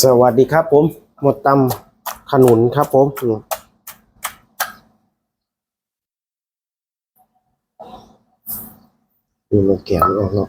สวัสดีครับผมหมดตำขนุนครับผมดูมันแกะมันออกเนาะ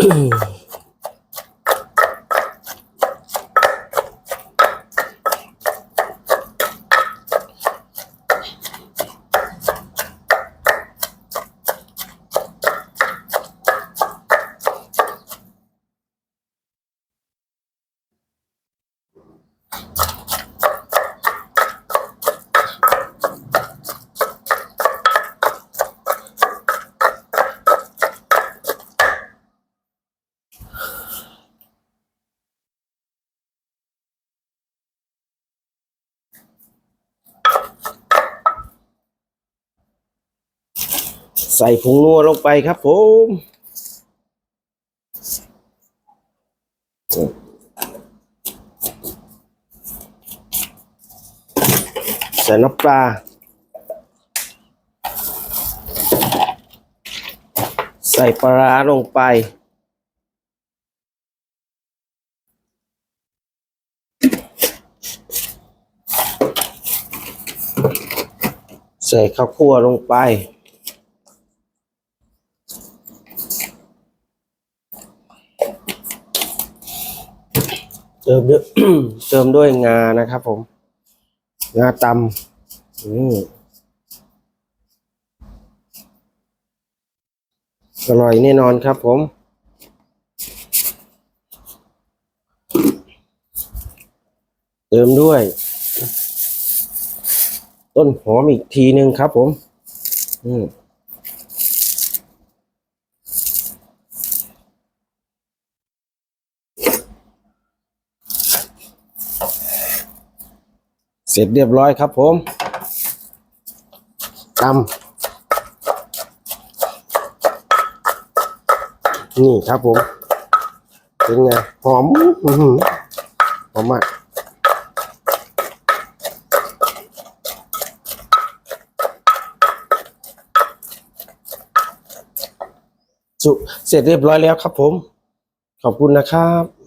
you ใส่ผงนัวลงไปครับผมใส่น้ำปลา ใส่ปลาร้าลงไปใส่ข้าวคั่วลงไป ติมด้วยเติมด้วยงานะครับผม งาตำอืมอร่อยแน่นอนครับผม เติมด้วย ต้นหอมอีกทีหนึ่งครับผม อืม เสร็จเรียบร้อยครับผมตำนี่ครับผมเป็นไงหอมหอหอมมากสุเสร็จเรียบร้อยแล้วครับผม ขอบคุณนะครับ